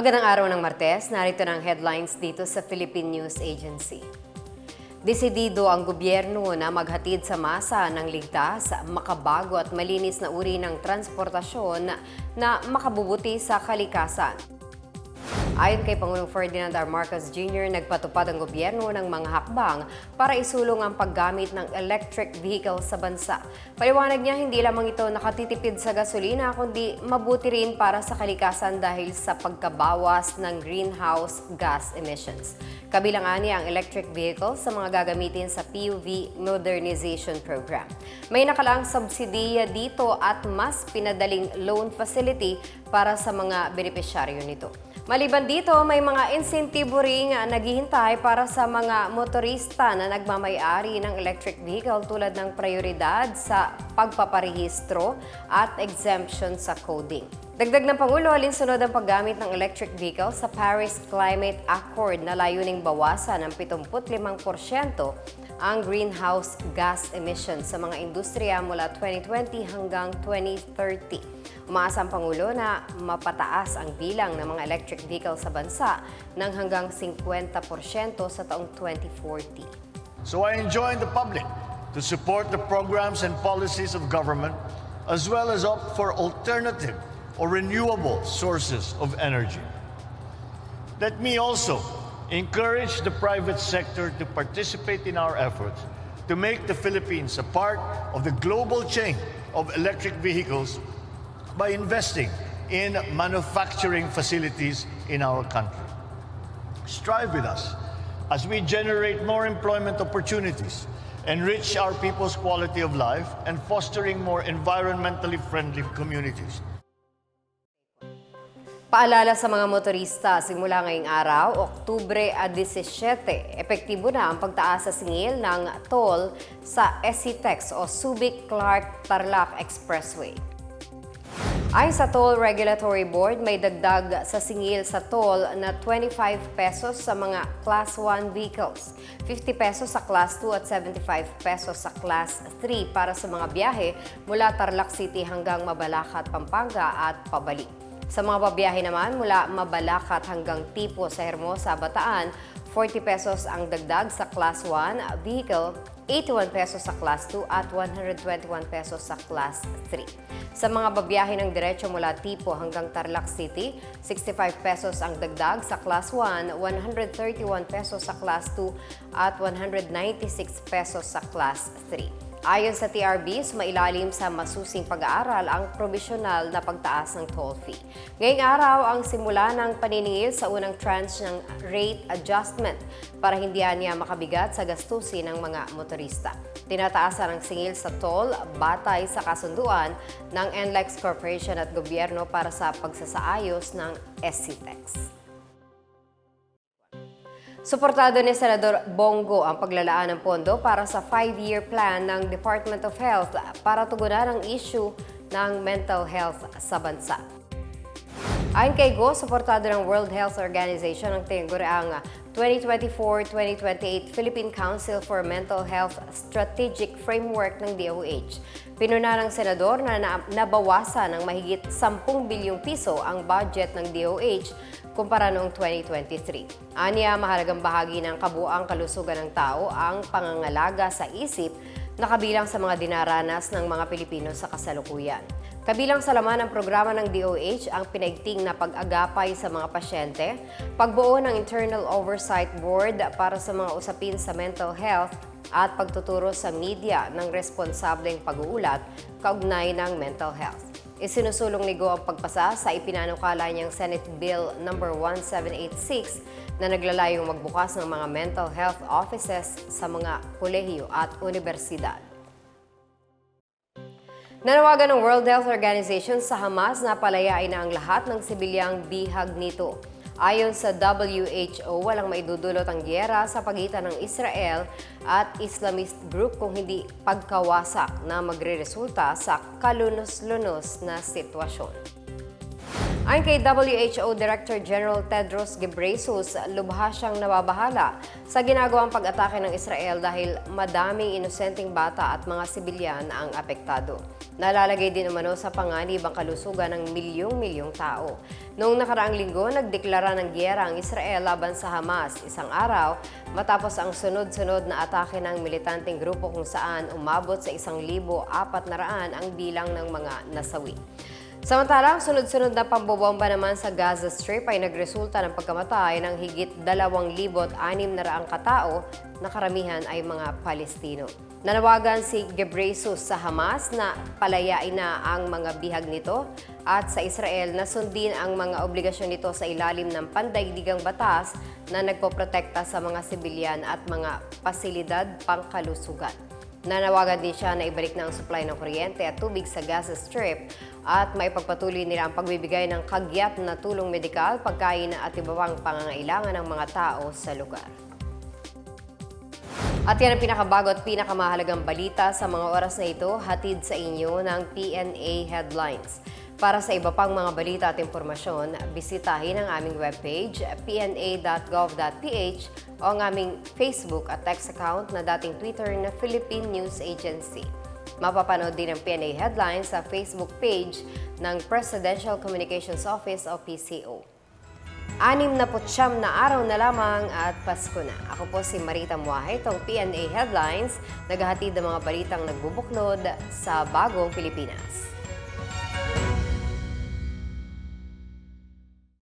Magandang araw ng Martes, narito ng headlines dito sa Philippine News Agency. Desidido ang gobyerno na maghatid sa masa ng ligtas, makabago at malinis na uri ng transportasyon na makabubuti sa kalikasan. Ayon kay Pangulong Ferdinand R. Marcos Jr., nagpatupad ang gobyerno ng mga hakbang para isulong ang paggamit ng electric vehicle sa bansa. Paliwanag niya, hindi lamang ito nakatitipid sa gasolina, kundi mabuti rin para sa kalikasan dahil sa pagkabawas ng greenhouse gas emissions. Kabilang ani ang electric vehicle sa mga gagamitin sa PUV Modernization Program. May nakalaang subsidiya dito at mas pinadaling loan facility para sa mga benepisyaryo nito. Maliban dito, may mga insentibo ring naghihintay para sa mga motorista na nagmamayari ng electric vehicle tulad ng prioridad sa pagpaparehistro at exemption sa coding. Dagdag ng Pangulo, alinsunod ang paggamit ng electric vehicle sa Paris Climate Accord na layuning bawasan ng 75% ang greenhouse gas emissions sa mga industriya mula 2020 hanggang 2030. Umaasa ang Pangulo na mapataas ang bilang ng mga electric vehicle sa bansa ng hanggang 50% sa taong 2040. So I enjoin the public to support the programs and policies of government as well as opt for alternative or renewable sources of energy. Let me also encourage the private sector to participate in our efforts to make the Philippines a part of the global chain of electric vehicles by investing in manufacturing facilities in our country. Strive with us as we generate more employment opportunities, enrich our people's quality of life, and fostering more environmentally friendly communities. Paalala sa mga motorista, simula ngayong araw, Oktubre 17, epektibo na ang pagtaas sa singil ng toll sa SCTEX o Subic Clark Tarlac Expressway. Ayon sa Toll Regulatory Board, may dagdag sa singil sa toll na 25 pesos sa mga Class 1 vehicles, 50 pesos sa Class 2 at 75 pesos sa Class 3 para sa mga biyahe mula Tarlac City hanggang Mabalacat, Pampanga at pabalik. Sa mga babiyahe naman mula Mabalacat hanggang Tipo sa Hermosa, Bataan, 40 pesos ang dagdag sa Class 1 vehicle, 81 pesos sa Class 2 at 121 pesos sa Class 3. Sa mga babiyahe ng diretso mula Tipo hanggang Tarlac City, 65 pesos ang dagdag sa Class 1, 131 pesos sa Class 2 at 196 pesos sa Class 3. Ayon sa TRB, sumailalim sa masusing pag-aaral ang probisyonal na pagtaas ng toll fee. Ngayong araw ang simula ng paniningil sa unang tranche ng rate adjustment para hindi niya makabigat sa gastusin ng mga motorista. Tinataasan ang singil sa toll batay sa kasunduan ng NLEX Corporation at gobyerno para sa pagsasaayos ng SCTEX. Suportado ni Senador Bongo ang paglalaan ng pondo para sa five-year plan ng Department of Health para tugunan ang issue ng mental health sa bansa. Ayon kay Go, suportado ng World Health Organization ang tinaguriang 2024-2028 Philippine Council for Mental Health Strategic Framework ng DOH. Pinuna ng senador na nabawasan ng mahigit 10 bilyong piso ang budget ng DOH kumpara noong 2023. Aniya, mahalagang bahagi ng kabuang kalusugan ng tao ang pangangalaga sa isip na kabilang sa mga dinaranas ng mga Pilipino sa kasalukuyan. Kabilang sa laman ng programa ng DOH ang pinaigting na pag-agapay sa mga pasyente, pagbuo ng Internal Oversight Board para sa mga usapin sa mental health at pagtuturo sa media ng responsableng pag-uulat kaugnay ng mental health. Isinusulong ni Go ang pagpasa sa ipinanukala niyang Senate Bill No. 1786 na naglalayong magbukas ng mga mental health offices sa mga kolehiyo at universidad. Nanawagan ng World Health Organization sa Hamas na palayain na ang lahat ng sibilyang bihag nito. Ayon sa WHO, walang maidudulot ang gyera sa pagitan ng Israel at Islamist group kung hindi pagkawasak na magreresulta sa kalunos-lunos na sitwasyon. Ayon kay WHO Director General Tedros Ghebreyesus, lubha siyang nababahala sa ginagawang pag-atake ng Israel dahil madaming inosenteng bata at mga sibilyan ang apektado. Nalalagay din umano sa panganib ang kalusugan ng milyong-milyong tao. Noong nakaraang linggo, nagdeklara ng giyera ang Israel laban sa Hamas isang araw matapos ang sunod-sunod na atake ng militanteng grupo kung saan umabot sa isang libo apat na raan ang bilang ng mga nasawi. Samantalang, sunod-sunod na pambobomba naman sa Gaza Strip ay nagresulta ng pagkamatay ng higit 2,600 katao na karamihan ay mga Palestino. Nanawagan si Gebreyesus sa Hamas na palayain na ang mga bihag nito at sa Israel na sundin ang mga obligasyon nito sa ilalim ng pandaigdigang batas na nagpoprotekta sa mga sibilyan at mga pasilidad pangkalusugan. Nanawagan din siya na ibalik na ang supply ng kuryente at tubig sa Gaza Strip at maipagpatuloy nila ang pagbibigay ng kagyat na tulong medikal, pagkain at iba pang pangangailangan ng mga tao sa lugar. At yan ang pinakabago at pinakamahalagang balita sa mga oras na ito, hatid sa inyo ng PNA Headlines. Para sa iba pang mga balita at impormasyon, bisitahin ang aming webpage, pna.gov.ph o ang aming Facebook at text account na dating Twitter na Philippine News Agency. Mapapanood din ang PNA Headlines sa Facebook page ng Presidential Communications Office o PCO. Anim na putsyam na araw na lamang at Pasko na. Ako po si Marita Muahe, itong PNA Headlines, naghahatid ng mga balitang nagbubuklod sa bagong Pilipinas.